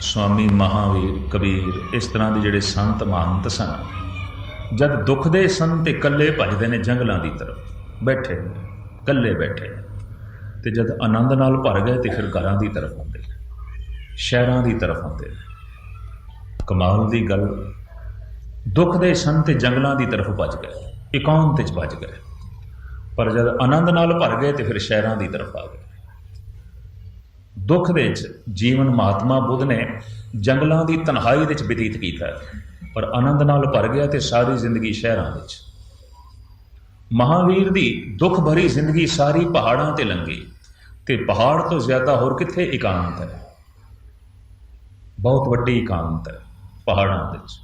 ਸਵਾਮੀ ਮਹਾਵੀਰ, ਕਬੀਰ, ਇਸ ਤਰ੍ਹਾਂ ਦੇ ਜਿਹੜੇ ਸੰਤ ਮਹੰਤ ਸਨ। ਜਦ ਦੁੱਖ ਦੇ ਸਨ ਤੇ ਇਕੱਲੇ ਭੱਜਦੇ ਨੇ ਜੰਗਲਾਂ ਦੀ ਤਰਫ, ਬੈਠੇ, ਇਕੱਲੇ ਬੈਠੇ। ਤੇ ਜਦ ਆਨੰਦ ਨਾਲ ਭਰ ਗਏ ਤੇ ਫਿਰ ਘਰਾਂ ਦੀ ਤਰਫ ਆਉਂਦੇ। ਸ਼ਹਿਰਾਂ ਦੀ ਤਰਫ ਆਉਂਦੇ। ਕਮਾਲ ਦੀ ਗੱਲ, ਦੁੱਖ ਦੇ ਸਨ ਤੇ ਜੰਗਲਾਂ ਦੀ ਤਰਫ ਭੱਜ ਗਏ, ਇਕਾਂਤ ਵਿੱਚ ਭੱਜ ਗਏ। ਪਰ ਜਦ ਆਨੰਦ ਨਾਲ ਭਰ ਗਏ ਤੇ ਫਿਰ ਸ਼ਹਿਰਾਂ ਦੀ ਤਰਫ ਆ ਗਏ। ਦੁੱਖ ਦੇ ਵਿੱਚ ਜੀਵਨ ਮਹਾਤਮਾ ਬੁੱਧ ਨੇ ਜੰਗਲਾਂ ਦੀ ਤਨਹਾਈ ਵਿੱਚ ਬਤੀਤ ਕੀਤਾ ਪਰ ਆਨੰਦ ਨਾਲ ਭਰ ਗਿਆ ਤੇ ਸਾਰੀ ਜ਼ਿੰਦਗੀ ਸ਼ਹਿਰਾਂ ਵਿੱਚ। ਮਹਾਵੀਰ ਦੀ ਦੁੱਖ ਭਰੀ ਜ਼ਿੰਦਗੀ ਸਾਰੀ ਪਹਾੜਾਂ ਤੇ ਲੰਘੀ ਤੇ ਪਹਾੜ ਤੋਂ ਜ਼ਿਆਦਾ ਹੋਰ ਕਿੱਥੇ ਇਕਾਂਤ ਹੈ? ਬਹੁਤ ਵੱਡੀ ਇਕਾਂਤ ਹੈ ਪਹਾੜਾਂ ਵਿੱਚ।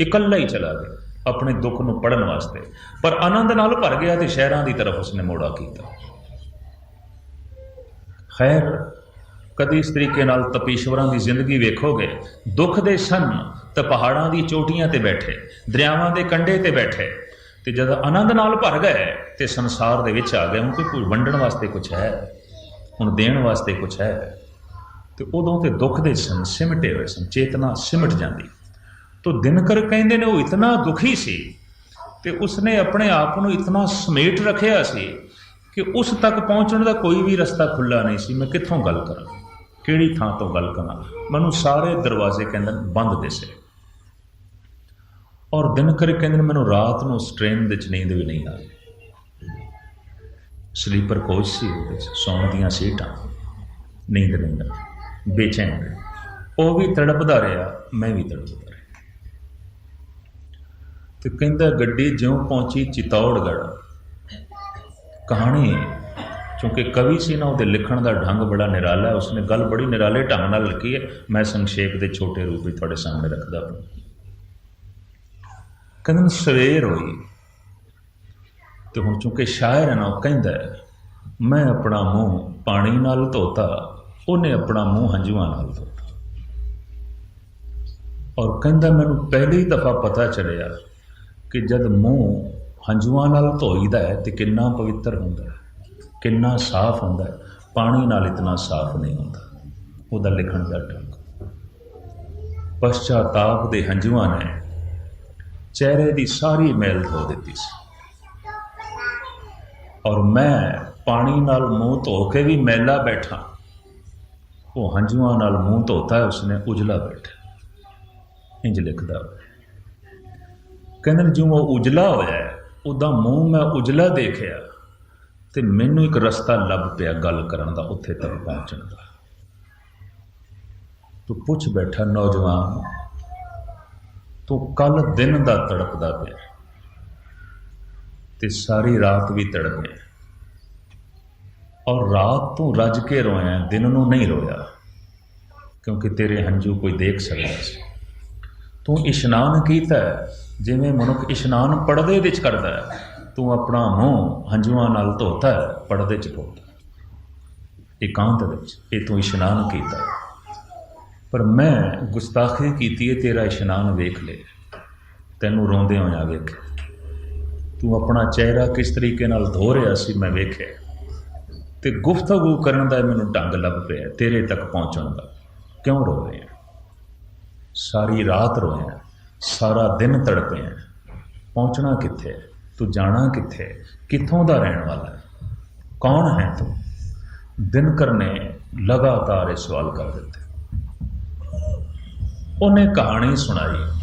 ਇਕੱਲਾ ਹੀ ਚਲਾ ਗਿਆ ਆਪਣੇ ਦੁੱਖ ਨੂੰ ਪੜਨ ਵਾਸਤੇ, ਪਰ ਆਨੰਦ ਨਾਲ ਭਰ ਗਿਆ ਤੇ ਸ਼ਹਿਰਾਂ ਦੀ ਤਰਫ ਉਸਨੇ ਮੋੜਾ ਕੀਤਾ। ਖੈਰ ਕਦੇ ਇਸ ਤਰੀਕੇ ਨਾਲ ਤਪੀਸ਼ਵਰਾਂ ਦੀ ਜ਼ਿੰਦਗੀ ਵੇਖੋਗੇ। ਦੁੱਖ ਦੇ ਸਨ ਤਾਂ ਪਹਾੜਾਂ ਦੀ ਚੋਟੀਆਂ ਤੇ ਬੈਠੇ, ਦਰਿਆਵਾਂ ਦੇ ਕੰਢੇ ਤੇ ਬੈਠੇ। ਤੇ ਜਦ ਆਨੰਦ ਨਾਲ ਭਰ ਗਏ ਤੇ ਸੰਸਾਰ ਦੇ ਵਿੱਚ ਆ ਗਏ। ਹੁਣ ਕੋਈ ਵੰਡਣ ਵਾਸਤੇ ਕੁਝ ਹੈ? ਹੁਣ ਦੇਣ ਵਾਸਤੇ ਕੁਝ ਹੈ? ਤੇ ਉਦੋਂ ਤੇ ਦੁੱਖ ਦੇ ਸਨ ਸਿਮਟੇ ਹੋਏ ਸਨ, ਚੇਤਨਾ ਸਿਮਟ ਜਾਂਦੀ। ਤੋ ਦਿਨਕਰ ਕਹਿੰਦੇ ਨੇ ਉਹ ਇਤਨਾ ਦੁਖੀ ਸੀ ਤੇ ਉਸਨੇ ਆਪਣੇ ਆਪ ਨੂੰ ਇਤਨਾ ਸਮੇਟ ਰੱਖਿਆ ਸੀ ਕਿ ਉਸ ਤੱਕ ਪਹੁੰਚਣ ਦਾ ਕੋਈ ਵੀ ਰਸਤਾ ਖੁੱਲਾ ਨਹੀਂ ਸੀ। ਮੈਂ ਕਿੱਥੋਂ ਗੱਲ ਕਰਾਂ? ਕਿਹੜੀ ਥਾਂ ਤੋਂ ਗੱਲ ਕਰਾਂ? ਮੈਨੂੰ ਸਾਰੇ ਦਰਵਾਜ਼ੇ ਕਹਿੰਦੇ ਨੇ, ਬੰਦ ਦਿਸੇ ਔਰ ਦਿਨ ਦਿਨਕਰ ਕਹਿੰਦੇ ਨੇ, ਮੈਨੂੰ ਰਾਤ ਨੂੰ ਉਸ ਟ੍ਰੇਨ ਵਿੱਚ ਨੀਂਦ ਵੀ ਨਹੀਂ ਆਈ ਸਲੀਪਰ ਕੋਚ ਸੀ ਉਹਦੇ ਵਿੱਚ, ਸੌਣ ਦੀਆਂ ਸੀਟਾਂ। ਨੀਂਦ ਨਹੀਂ ਆਈ। ਬੇਚੈਨ ਉਹ ਵੀ ਤੜਪਦਾ ਰਿਹਾ, ਮੈਂ ਵੀ ਤੜਪਦਾ ਰਿਹਾ। ਤੇ ਕਹਿੰਦਾ, ਗੱਡੀ ਜਿਉਂ ਪਹੁੰਚੀ ਚਿਤੌੜਗੜ੍ਹ। ਕਹਾਣੀ ਕਿਉਂਕਿ ਕਵੀ ਸੀ ਨਾ, ਉਹਦੇ ਲਿਖਣ ਦਾ ਢੰਗ ਬੜਾ ਨਿਰਾਲਾ ਹੈ। ਉਸਨੇ ਗੱਲ ਬੜੀ ਨਿਰਾਲੇ ਢੰਗ ਨਾਲ ਲਿਖੀ ਹੈ। ਮੈਂ ਸੰਖੇਪ ਦੇ ਛੋਟੇ ਰੂਪ ਵਿੱਚ ਤੁਹਾਡੇ ਸਾਹਮਣੇ ਰੱਖਦਾ ਹਾਂ। ਕਹਿੰਦੇ ਸਵੇਰ ਹੋਈ। ਤੇ ਹੁਣ ਚੁੰਕੇ ਸ਼ਾਇਰ ਹੈ ਨਾ, ਉਹ ਕਹਿੰਦਾ ਮੈਂ ਆਪਣਾ ਮੂੰਹ ਪਾਣੀ ਨਾਲ ਧੋਤਾ, ਉਹਨੇ ਆਪਣਾ ਮੂੰਹ ਹੰਝੂਆਂ ਨਾਲ ਧੋਤਾ। ਔਰ ਕਹਿੰਦਾ, ਮੈਨੂੰ ਪਹਿਲੀ ਦਫਾ ਪਤਾ ਚੱਲਿਆ ਕਿ ਜਦ ਮੂੰਹ ਹੰਝੂਆਂ ਨਾਲ ਧੋਈਦਾ ਹੈ, ਤੇ ਕਿੰਨਾ ਪਵਿੱਤਰ ਹੁੰਦਾ ਹੈ। ਕਿੰਨਾ ਸਾਫ਼ ਹੁੰਦਾ ਪਾਣੀ ਨਾਲ ਇਤਨਾ ਸਾਫ਼ ਨਹੀਂ ਹੁੰਦਾ। ਉਹਦਾ ਲਿਖਣ ਦਾ ਢੰਗ। ਪਛਤਾਪ ਦੇ ਹੰਝੂਆਂ ਨੇ ਚਿਹਰੇ ਦੀ ਸਾਰੀ ਮੈਲ ਧੋ ਦਿੱਤੀ ਸੀ। ਔਰ ਮੈਂ ਪਾਣੀ ਨਾਲ ਮੂੰਹ ਧੋ ਕੇ ਵੀ ਮੈਲਾ ਬੈਠਾ। ਉਹ ਹੰਝੂਆਂ ਨਾਲ ਮੂੰਹ ਧੋਤਾ ਉਸਨੇ ਉਜਲਾ ਬੈਠਾ। ਇੰਜ ਲਿਖਦਾ ਕਹਿੰਦੇ ਨੇ ਜਿਉਂ ਉਹ ਉਜਲਾ ਹੋਇਆ ਹੈ, ਉਹਦਾ ਮੂੰਹ ਮੈਂ ਉਜਲਾ ਦੇਖਿਆ। ਤੇ ਮੈਨੂੰ ਇੱਕ ਰਸਤਾ ਲੱਭ ਪਿਆ ਗੱਲ ਕਰਨ ਦਾ ਉੱਥੇ ਤੱਕ ਪਹੁੰਚਣ ਦਾ। ਤੂੰ ਪੁੱਛ ਬੈਠਾ, ਨੌਜਵਾਨ। ਤੂੰ ਕੱਲ ਦਿਨ ਦਾ ਤੜਪਦਾ ਪਿਆ ਤੇ ਸਾਰੀ ਰਾਤ ਵੀ ਤੜਪਿਆ। ਔਰ ਰਾਤ ਤੂੰ ਰੱਜ ਕੇ ਰੋਇਆ, ਦਿਨ ਨੂੰ ਨਹੀਂ ਰੋਇਆ, ਕਿਉਂਕਿ ਤੇਰੇ ਹੰਝੂ ਕੋਈ ਦੇਖ ਸਕਦਾ ਸੀ। ਤੂੰ ਇਸ਼ਨਾਨ ਕੀਤਾ ਜਿਵੇਂ ਮਨੁੱਖ ਇਸ਼ਨਾਨ ਪਰਦੇ ਵਿੱਚ ਕਰਦਾ ਹੈ। ਤੂੰ ਆਪਣਾ ਮੂੰਹ ਹੰਝੂਆਂ ਨਾਲ ਧੋਤਾ ਹੈ, ਪਰਦੇ 'ਚ ਧੋਤਾ ਇਕਾਂਤ ਵਿੱਚ ਇਹ ਤੂੰ ਇਸ਼ਨਾਨ ਕੀਤਾ ਪਰ ਮੈਂ ਗੁਸਤਾਖੀ ਕੀਤੀ ਹੈ, ਤੇਰਾ ਇਸ਼ਨਾਨ ਵੇਖ ਲੈ। ਤੈਨੂੰ ਰੋਂਦੇ ਹੋਇਆ ਵੇਖ ਤੂੰ ਆਪਣਾ ਚਿਹਰਾ ਕਿਸ ਤਰੀਕੇ ਨਾਲ ਧੋ ਰਿਹਾ ਸੀ, ਮੈਂ ਵੇਖਿਆ। ਤੇ ਗੁਫ਼ਤਗੂ ਕਰਨ ਦਾ ਮੈਨੂੰ ਢੰਗ ਲੱਭ ਪਿਆ, ਤੇਰੇ ਤੱਕ ਪਹੁੰਚਣ ਦਾ। ਕਿਉਂ ਰੋ ਰਿਹਾ ਸਾਰੀ ਰਾਤ ਰੋਇਆ, ਸਾਰਾ ਦਿਨ ਤੜਪਿਆ। ਪਹੁੰਚਣਾ ਕਿੱਥੇ ਹੈ? ਤੂੰ ਜਾਣਾ ਕਿੱਥੇ? ਕਿੱਥੋਂ ਦਾ ਰਹਿਣ ਵਾਲਾ ਹੈ? ਕੌਣ ਹੈ ਤੂੰ? ਦਿਨਕਰ ਨੇ ਲਗਾਤਾਰ ਇਹ ਸਵਾਲ ਕਰ ਦਿੱਤੇ। ਉਹਨੇ ਕਹਾਣੀ ਸੁਣਾਈ।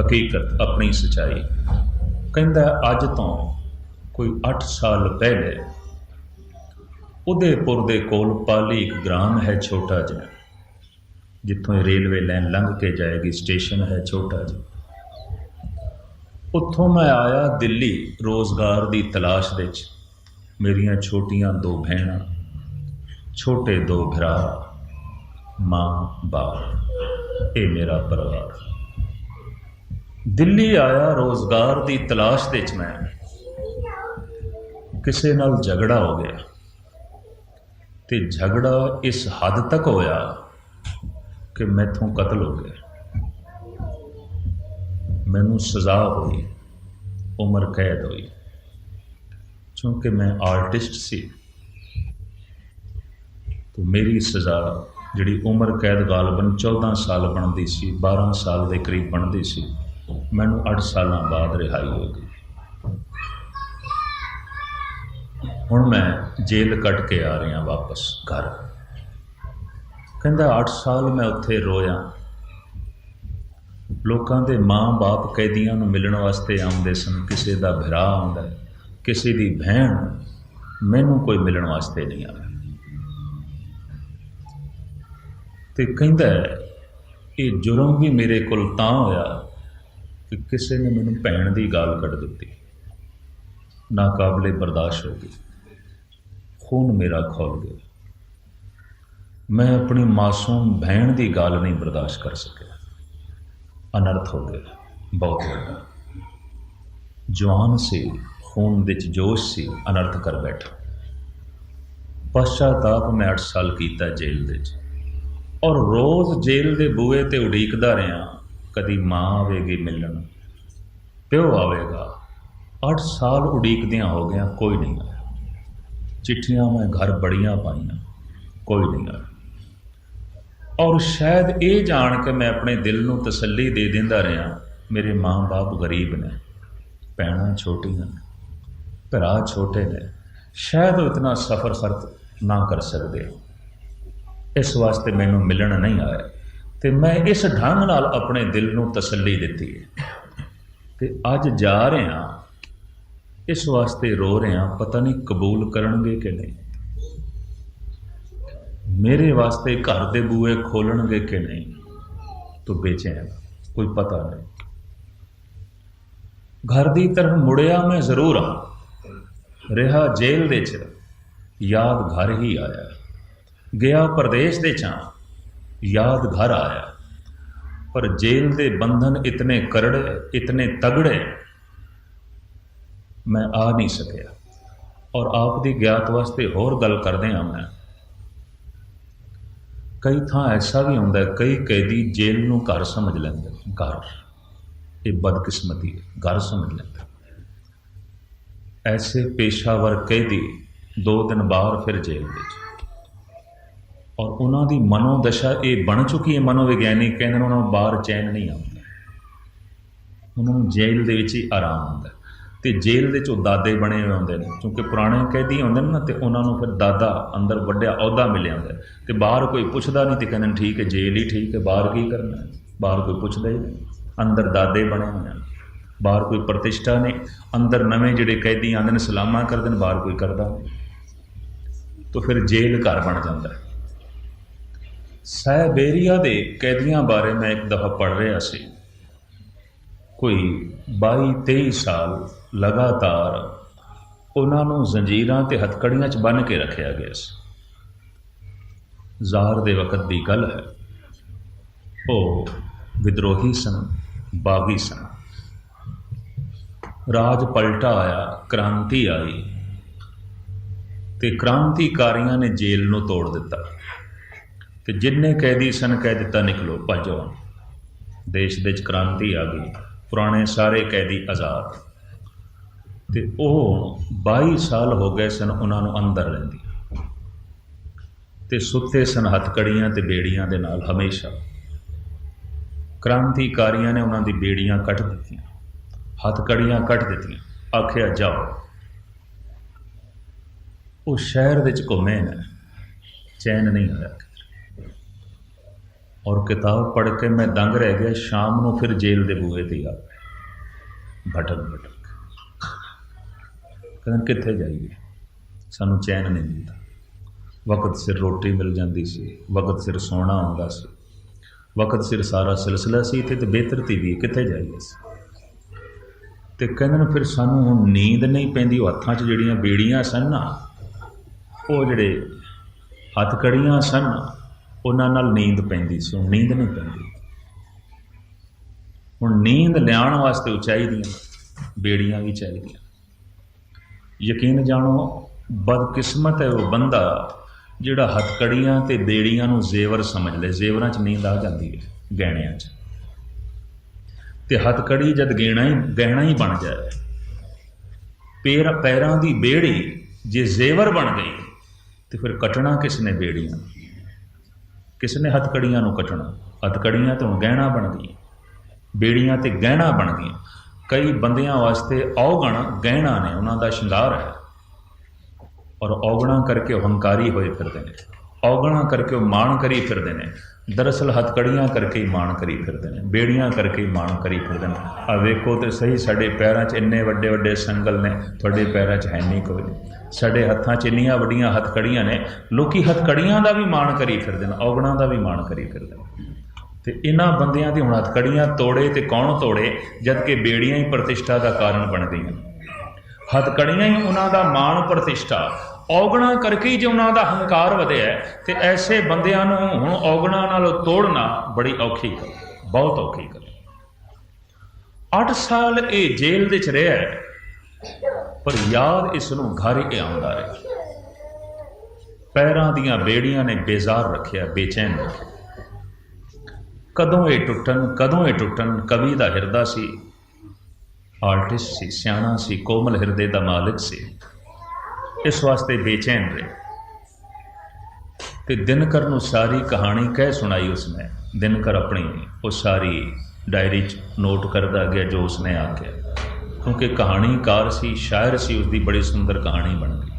ਹਕੀਕਤ ਆਪਣੀ ਸਚਾਈ। ਕਹਿੰਦਾ, ਅੱਜ ਤੋਂ ਕੋਈ 8 ਸਾਲ ਪਹਿਲੇ ਉਦੇਪੁਰ ਦੇ ਕੋਲ ਪਾਲੀ ਇੱਕ ਗ੍ਰਾਮ ਹੈ ਛੋਟਾ ਜਿਹਾ, ਜਿੱਥੋਂ ਰੇਲਵੇ ਲਾਈਨ ਲੰਘ ਕੇ ਜਾਏਗੀ, ਸਟੇਸ਼ਨ ਹੈ ਛੋਟਾ ਜਿਹਾ। ਉੱਥੋਂ ਮੈਂ ਆਇਆ ਦਿੱਲੀ ਰੋਜ਼ਗਾਰ ਦੀ ਤਲਾਸ਼ ਵਿੱਚ। ਮੇਰੀਆਂ ਛੋਟੀਆਂ ਦੋ ਭੈਣਾਂ, ਛੋਟੇ ਦੋ ਭਰਾ, ਮਾਂ, ਬਾਪ, ਇਹ ਮੇਰਾ ਪਰਿਵਾਰ। ਦਿੱਲੀ ਆਇਆ ਰੋਜ਼ਗਾਰ ਦੀ ਤਲਾਸ਼ ਵਿੱਚ ਮੈਂ। ਕਿਸੇ ਨਾਲ ਝਗੜਾ ਹੋ ਗਿਆ ਤੇ ਝਗੜਾ ਇਸ ਹੱਦ ਤੱਕ ਹੋਇਆ ਕਿ ਮੈਥੋਂ ਕਤਲ ਹੋ ਗਿਆ। ਮੈਨੂੰ ਸਜ਼ਾ ਹੋਈ, ਉਮਰ ਕੈਦ ਹੋਈ। ਕਿਉਂਕਿ ਮੈਂ ਆਰਟਿਸਟ ਸੀ, ਤੇ ਮੇਰੀ ਸਜ਼ਾ ਜਿਹੜੀ ਉਮਰ ਕੈਦ ਗਾਲਬਨ 14 ਸਾਲ ਬਣਦੀ ਸੀ 12 ਸਾਲ ਦੇ ਕਰੀਬ ਬਣਦੀ ਸੀ, ਮੈਨੂੰ 8 ਸਾਲਾਂ ਬਾਅਦ ਰਿਹਾਈ ਹੋ ਗਈ। ਹੁਣ ਮੈਂ ਜੇਲ੍ਹ ਕੱਟ ਕੇ ਆ ਰਿਹਾ ਵਾਪਸ ਘਰ। ਕਹਿੰਦਾ 8 ਸਾਲ ਮੈਂ ਉੱਥੇ ਰੋਇਆ। ਲੋਕਾਂ ਦੇ ਮਾਂ-ਬਾਪ ਕੈਦੀਆਂ ਨੂੰ ਮਿਲਣ ਵਾਸਤੇ ਆਉਂਦੇ ਸਨ, ਕਿਸੇ ਦਾ ਭਰਾ ਆਉਂਦਾ ਕਿਸੇ ਦੀ ਭੈਣ, ਮੈਨੂੰ ਕੋਈ ਮਿਲਣ ਵਾਸਤੇ ਨਹੀਂ ਆਇਆ। ਤੇ ਕਹਿੰਦਾ ਇਹ ਜੁਰਮ ਵੀ ਮੇਰੇ ਕੋਲ ਤਾਂ ਹੋਇਆ ਕਿ ਕਿਸੇ ਨੇ ਮੈਨੂੰ ਭੈਣ ਦੀ ਗਾਲ ਕੱਢ ਦਿੱਤੀ। ਨਾਕਾਬਲੇ ਬਰਦਾਸ਼ਤ ਹੋ ਗਈ। ਖੂਨ ਮੇਰਾ ਖੋਲ ਗਿਆ। ਮੈਂ ਆਪਣੀ ਮਾਸੂਮ ਭੈਣ ਦੀ ਗਾਲ ਨਹੀਂ ਬਰਦਾਸ਼ਤ ਕਰ ਸਕਿਆ। ਅਨਰਥ ਹੋ ਗਿਆ ਬਹੁਤ ਵੱਡਾ। ਜਵਾਨ ਸੀ, ਖੂਨ ਵਿੱਚ ਜੋਸ਼ ਸੀ, ਅਨਰਥ ਕਰ ਬੈਠਾ। ਪਛਤਾਪ ਮੈਂ 8 ਸਾਲ ਕੀਤਾ ਜੇਲ੍ਹ ਦੇ ਵਿੱਚ। ਔਰ ਰੋਜ਼ ਜੇਲ੍ਹ ਦੇ ਬੂਹੇ ਤੇ ਉਡੀਕਦਾ ਰਿਹਾ, ਕਦੀ ਮਾਂ ਆਵੇਗੀ ਮਿਲਣ। ਪਿਓ ਆਵੇਗਾ। 8 ਸਾਲ ਉਡੀਕਦਿਆਂ ਹੋ ਗਿਆ, ਕੋਈ ਨਹੀਂ ਆਇਆ। ਚਿੱਠੀਆਂ ਮੈਂ ਘਰ ਬੜੀਆਂ ਪਾਈਆਂ, ਕੋਈ ਨਹੀਂ ਆਇਆ। ਔਰ ਸ਼ਾਇਦ ਇਹ ਜਾਣ ਕੇ ਮੈਂ ਆਪਣੇ ਦਿਲ ਨੂੰ ਤਸੱਲੀ ਦੇ ਦਿੰਦਾ ਰਿਹਾ, ਮੇਰੇ ਮਾਂ-ਬਾਪ ਗਰੀਬ ਨੇ, ਭੈਣਾਂ ਛੋਟੀਆਂ ਨੇ, ਭਰਾ ਛੋਟੇ ਨੇ, ਸ਼ਾਇਦ ਉਹ ਇਤਨਾ ਸਫ਼ਰ ਖਰਚ ਨਾ ਕਰ ਸਕਦੇ। ਇਸ ਵਾਸਤੇ ਮੈਨੂੰ ਮਿਲਣ ਨਹੀਂ ਆਇਆ ਤੇ ਮੈਂ ਇਸ ਢੰਗ ਨਾਲ ਆਪਣੇ ਦਿਲ ਨੂੰ ਤਸੱਲੀ ਦਿੱਤੀ ਹੈ। ਤੇ ਅੱਜ ਜਾ ਰਿਹਾ, ਇਸ ਵਾਸਤੇ ਰੋ ਰਿਹਾ, ਪਤਾ ਨਹੀਂ ਕਬੂਲ ਕਰਨਗੇ ਕਿ ਨਹੀਂ। ਮੇਰੇ ਵਾਸਤੇ ਘਰ ਦੇ ਬੂਏ ਖੋਲਣਗੇ ਕਿ ਨਹੀਂ? ਤੂੰ ਬੇਚੈਨ ਕੋਈ ਪਤਾ ਨਹੀਂ। ਘਰ ਦੀ ਤਰਫ ਮੁੜਿਆ ਮੈਂ ਜ਼ਰੂਰ ਹਾਂ। ਰਿਹਾ ਜੇਲ੍ਹ ਦੇ ਚ ਯਾਦ ਘਰ ਹੀ ਆਇਆ। ਗਿਆ ਪਰਦੇਸ਼ ਦੇ ਚਾਂ। ਯਾਦ ਘਰ ਆਇਆ। ਪਰ ਜੇਲ੍ਹ ਦੇ ਬੰਧਨ ਇਤਨੇ ਕਰੜੇ, ਇਤਨੇ ਤਗੜੇ। ਮੈਂ ਆ ਨਹੀਂ ਸਕਿਆ। ਔਰ ਆਪ ਦੀ ਗਿਆਤ ਵਾਸਤੇ ਹੋਰ ਗੱਲ ਕਰਦੇ ਹਾਂ ਮੈਂ ਕਈ ਥਾਂ ਐਸਾ ਵੀ ਹੁੰਦਾ ਕਈ ਕੈਦੀ ਜੇਲ੍ਹ ਨੂੰ ਘਰ ਸਮਝ ਲੈਂਦੇ ਨੇ, ਘਰ। ਇਹ ਬਦਕਿਸਮਤੀ ਹੈ ਘਰ ਸਮਝ ਲੈਂਦੇ ਐਸੇ ਪੇਸ਼ਾਵਰ ਕੈਦੀ ਦੋ ਦਿਨ ਬਾਹਰ ਫਿਰ ਜੇਲ੍ਹ ਵਿੱਚ। ਔਰ ਉਹਨਾਂ ਦੀ ਮਨੋਦਸ਼ਾ ਇਹ ਬਣ ਚੁੱਕੀ ਹੈ ਮਨੋਵਿਗਿਆਨੀ ਕਹਿੰਦੇ ਨੇ ਉਹਨਾਂ ਨੂੰ ਬਾਹਰ ਚੈਨ ਨਹੀਂ ਆਉਂਦਾ। ਉਹਨਾਂ ਨੂੰ ਜੇਲ੍ਹ ਦੇ ਵਿੱਚ ਹੀ ਆਰਾਮ ਆਉਂਦਾ ਤੇ ਜੇਲ੍ਹ ਦੇ ਚੋਂ ਦਾਦੇ ਬਣੇ ਹੋਏ ਹੁੰਦੇ ਨੇ। ਕਿਉਂਕਿ ਪੁਰਾਣੇ ਕੈਦੀ ਹੁੰਦੇ ਨੇ ਨਾ, ਤੇ ਉਹਨਾਂ ਨੂੰ ਫਿਰ ਦਾਦਾ ਅੰਦਰ ਵੱਡਿਆ ਅਹੁਦਾ ਮਿਲਿਆ ਹੁੰਦਾ ਤੇ ਬਾਹਰ ਕੋਈ ਪੁੱਛਦਾ ਨਹੀਂ ਤੇ ਕਹਿੰਦੇ ਨੇ, ਠੀਕ ਹੈ, ਜੇਲ੍ਹ ਹੀ ਠੀਕ ਹੈ, ਬਾਹਰ ਕੀ ਕਰਨਾ ਬਾਹਰ ਕੋਈ ਪੁੱਛਦਾ ਹੀ ਨਹੀਂ। ਅੰਦਰ ਦਾਦੇ ਬਣੇ ਹੋਏ ਹਨ। ਬਾਹਰ ਕੋਈ ਪ੍ਰਤਿਸ਼ਠਾ ਨਹੀਂ। ਅੰਦਰ ਨਵੇਂ ਜਿਹੜੇ ਕੈਦੀ ਆਉਂਦੇ ਨੇ, ਸਲਾਮਾਂ ਕਰਦੇ ਨੇ, ਬਾਹਰ ਕੋਈ ਕਰਦਾ ਤਾਂ ਫਿਰ ਜੇਲ੍ਹ ਘਰ ਬਣ ਜਾਂਦਾ ਹੈ। ਸਾਇਬੇਰੀਆ ਦੇ ਕੈਦੀਆਂ ਬਾਰੇ ਮੈਂ ਇੱਕ ਦਫਾ ਪੜ੍ਹ ਰਿਹਾ ਸੀ। ਕੋਈ 22 23 ਸਾਲ ਲਗਾਤਾਰ ਉਹਨਾਂ ਨੂੰ ਜ਼ੰਜੀਰਾਂ ਤੇ ਹੱਥਕੜੀਆਂ 'ਚ ਬੰਨ੍ਹ ਕੇ ਰੱਖਿਆ ਗਿਆ ਸੀ। ਜ਼ਾਹਰ ਦੇ ਵਕਤ ਦੀ ਗੱਲ ਹੈ, ਉਹ ਵਿਦਰੋਹੀ ਸਨ, ਬਾਗੀ ਸਨ। ਰਾਜ ਪਲਟਾ ਆਇਆ, ਕ੍ਰਾਂਤੀ ਆਈ ਤੇ ਕ੍ਰਾਂਤੀਕਾਰੀਆਂ ਨੇ ਜੇਲ੍ਹ ਨੂੰ ਤੋੜ ਦਿੱਤਾ ਤੇ ਜਿੰਨੇ ਕੈਦੀ ਸਨ ਕਹਿ ਦਿੱਤਾ ਨਿਕਲੋ ਭੱਜੋ ਦੇਸ਼ ਦੇ ਵਿੱਚ ਕ੍ਰਾਂਤੀ ਆ ਗਈ। ਪੁਰਾਣੇ ਸਾਰੇ ਕੈਦੀ ਆਜ਼ਾਦ। ਤੇ ਉਹ 22 ਸਾਲ ਹੋ ਗਏ ਸਨ ਉਹਨਾਂ ਨੂੰ ਅੰਦਰ ਰਹਿੰਦੀ ਤੇ ਸੁੱਤੇ ਸਨ ਹੱਥਕੜੀਆਂ ਤੇ ਬੇੜੀਆਂ ਦੇ ਨਾਲ ਹਮੇਸ਼ਾ। ਕ੍ਰਾਂਤੀਕਾਰੀਆਂ ਨੇ ਉਹਨਾਂ ਦੀ ਬੇੜੀਆਂ ਕੱਟ ਦਿੱਤੀਆਂ। ਹੱਥਕੜੀਆਂ ਕੱਟ ਦਿੱਤੀਆਂ। ਆਖਿਆ, ਜਾਓ। ਉਹ ਸ਼ਹਿਰ ਵਿੱਚ ਘੁੰਮੇ ਨੇ। ਚੈਨ ਨਹੀਂ ਹੋਇਆ। ਔਰ ਕਿਤਾਬ ਪੜ੍ਹ ਕੇ ਮੈਂ ਦੰਗ ਰਹਿ ਗਿਆ, ਸ਼ਾਮ ਨੂੰ ਫਿਰ ਜੇਲ੍ਹ ਦੇ ਬੂਹੇ ਤੇ ਆ ਗਏ ਭਟਕ ਭਟਕ ਕਹਿੰਦੇ, ਕਿੱਥੇ ਜਾਈਏ? ਸਾਨੂੰ ਚੈਨ ਨਹੀਂ ਮਿਲਦਾ। ਵਕਤ ਸਿਰ ਰੋਟੀ ਮਿਲ ਜਾਂਦੀ ਸੀ, ਵਕਤ ਸਿਰ ਸੋਣਾ ਹੁੰਦਾ ਸੀ। ਵਕਤ ਸਿਰ ਸਾਰਾ ਸਿਲਸਿਲਾ ਸੀ ਤੇ ਤੇ ਬੇਤਰਤੀ ਵੀ ਕਿੱਥੇ ਜਾਈਏ ਅਸੀਂ? ਤੇ ਕਹਿੰਦੇ ਨੇ, ਫਿਰ ਸਾਨੂੰ ਹੁਣ ਨੀਂਦ ਨਹੀਂ ਪੈਂਦੀ, ਉਹ ਹੱਥਾਂ 'ਚ ਜਿਹੜੀਆਂ ਬੇੜੀਆਂ ਸਨ ਨਾ, ਉਹ ਜਿਹੜੇ ਹੱਥ ਕੜੀਆਂ ਸਨ ਉਹਨਾਂ ਨਾਲ ਨੀਂਦ ਪੈਂਦੀ ਸੀ, ਹੁਣ ਨੀਂਦ ਨਹੀਂ ਪੈਂਦੀ। ਹੁਣ ਨੀਂਦ ਲਿਆਉਣ ਵਾਸਤੇ ਉਹ ਚਾਹੀਦੀਆਂ, ਬੇੜੀਆਂ ਵੀ ਚਾਹੀਦੀਆਂ। ਯਕੀਨ ਜਾਣੋ, ਬਦਕਿਸਮਤ ਹੈ ਉਹ ਬੰਦਾ ਜਿਹੜਾ ਹੱਥਕੜੀਆਂ ਤੇ ਬੇੜੀਆਂ ਨੂੰ ਜ਼ੇਵਰ ਸਮਝ ਲੈ, ਜ਼ੇਵਰਾਂ 'ਚ ਨੀਂਦ ਆ ਜਾਂਦੀ ਹੈ, ਗਹਿਣਿਆਂ 'ਚ। ਤੇ ਹੱਥਕੜੀ ਜਦ ਗਹਿਣਾ ਹੀ ਗਹਿਣਾ ਹੀ ਬਣ ਜਾਏ, ਪੈਰ, ਪੈਰਾਂ ਦੀ ਬੇੜੀ ਜੇ ਜ਼ੇਵਰ ਬਣ ਗਈ, ਤੇ ਫਿਰ ਕਟਣਾ ਕਿਸ ਨੇ ਬੇੜੀਆਂ? ਕਿਸ ਨੇ ਹੱਥਕੜੀਆਂ ਨੂੰ ਕੱਟਣਾ? ਹੱਥਕੜੀਆਂ ਤੋਂ ਗਹਿਣਾ ਬਣ ਗਈ ਬੇੜੀਆਂ ਤੇ ਗਹਿਣਾ ਬਣ ਗਈਆਂ। ਕਈ ਬੰਦਿਆਂ ਵਾਸਤੇ ਔਗਣ ਗਹਿਣਾ ਨੇ, ਉਹਨਾਂ ਦਾ ਸ਼ਿੰਗਾਰ ਹੈ। ਔਰ ਔਗਣਾ ਕਰਕੇ ਉਹ ਹੰਕਾਰੀ ਹੋਏ ਫਿਰਦੇ ਨੇ। ਔਗਣਾ ਕਰਕੇ ਉਹ ਮਾਣ ਕਰੀ ਫਿਰਦੇ ਨੇ। ਦਰਅਸਲ ਹੱਥਕੜੀਆਂ ਕਰਕੇ ਹੀ ਮਾਣ ਕਰੀ ਫਿਰਦੇ ਨੇ, ਬੇੜੀਆਂ ਕਰਕੇ ਹੀ ਮਾਣ ਕਰੀ ਫਿਰਦੇ ਨੇ। ਆ ਵੇਖੋ ਤੇ ਸਹੀ, ਸਾਡੇ ਪੈਰਾਂ 'ਚ ਇੰਨੇ ਵੱਡੇ ਵੱਡੇ ਸੰਗਲ ਨੇ, ਤੁਹਾਡੇ ਪੈਰਾਂ 'ਚ ਹੈ ਨਹੀਂ ਕੋਈ। ਸਾਡੇ ਹੱਥਾਂ 'ਚ ਇੰਨੀਆਂ ਵੱਡੀਆਂ ਹੱਥਕੜੀਆਂ ਨੇ, ਲੋਕੀ ਹੱਥਕੜੀਆਂ ਦਾ ਵੀ ਮਾਣ ਕਰੀ ਫਿਰਦੇ ਨੇ, ਔਗਣਾ ਦਾ ਵੀ ਮਾਣ ਕਰੀ ਫਿਰਦੇ ਨੇ। ਤੇ ਇਹਨਾਂ ਬੰਦਿਆਂ ਦੀ ਹੁਣ ਹੱਥਕੜੀਆਂ ਤੋੜੇ ਤੇ ਕੌਣ ਤੋੜੇ ਜਦ ਕਿ ਬੇੜੀਆਂ ਹੀ ਪ੍ਰਤਿਸ਼ਠਾ ਦਾ ਕਾਰਨ ਬਣ ਗਈਆਂ ਹੱਥਕੜੀਆਂ ਹੀ ਉਹਨਾਂ ਦਾ ਮਾਣ ਪ੍ਰਤਿਸ਼ਠਾ ਔਗਣਾ ਕਰਕੇ ਹੀ ਜੇ ਉਹਨਾਂ ਦਾ ਹੰਕਾਰ ਵਧਿਆ ਹੈ, ਤੇ ਐਸੇ ਬੰਦਿਆਂ ਨੂੰ ਹੁਣ ਔਗਣਾ ਨਾਲ ਤੋੜਨਾ ਬੜੀ ਔਖੀ ਗੱਲ ਬਹੁਤ ਔਖੀ ਗੱਲ। 8 ਸਾਲ ਇਹ ਜੇਲ੍ਹ ਦੇ ਚ ਰਿਹਾ ਪਰ ਯਾਦ ਇਸ ਨੂੰ ਘਰ ਹੀ ਆਉਂਦਾ ਰਿਹਾ। ਪੈਰਾਂ ਦੀਆਂ ਬੇੜੀਆਂ ਨੇ ਬੇਜ਼ਾਰ ਰੱਖਿਆ ਬੇਚੈਨ ਰੱਖਿਆ। ਕਦੋਂ ਇਹ ਟੁੱਟਣ ਕਦੋਂ ਇਹ ਟੁੱਟਣ ਕਵੀ ਦਾ ਹਿਰਦਾ ਸੀ। ਆਰਟਿਸਟ ਸੀ ਸਿਆਣਾ ਸੀ ਕੋਮਲ ਹਿਰਦੇ ਦਾ ਮਾਲਕ ਸੀ। ਇਸ ਵਾਸਤੇ ਬੇਚੈਨ ਰਹੇ। ਤੇ ਦਿਨਕਰ ਨੂੰ ਸਾਰੀ ਕਹਾਣੀ ਕਹਿ ਸੁਣਾਈ ਉਸਨੇ। ਦਿਨਕਰ ਆਪਣੀ ਉਹ ਸਾਰੀ ਡਾਇਰੀ 'ਚ ਨੋਟ ਕਰਦਾ ਗਿਆ ਜੋ ਉਸਨੇ ਆਖਿਆ। ਕਿਉਂਕਿ ਕਹਾਣੀਕਾਰ ਸੀ, ਸ਼ਾਇਰ ਸੀ, ਉਸਦੀ ਬੜੀ ਸੁੰਦਰ ਕਹਾਣੀ ਬਣ ਗਈ।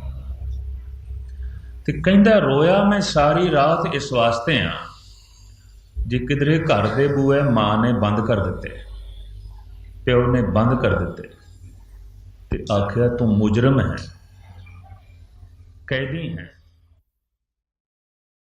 ਤੇ ਕਹਿੰਦਾ, ਰੋਇਆ ਮੈਂ ਸਾਰੀ ਰਾਤ ਇਸ ਵਾਸਤੇ ਆ, ਜੇ ਕਿਧਰੇ ਘਰ ਦੇ ਬੂਏ ਮਾਂ ਨੇ ਬੰਦ ਕਰ ਦਿੱਤੇ। ਪਿਓ ਨੇ ਬੰਦ ਕਰ ਦਿੱਤੇ। ਤੇ ਆਖਿਆ, ਤੂੰ ਮੁਜਰਮ ਹੈ। ਕੈਦੀ ਹੈ।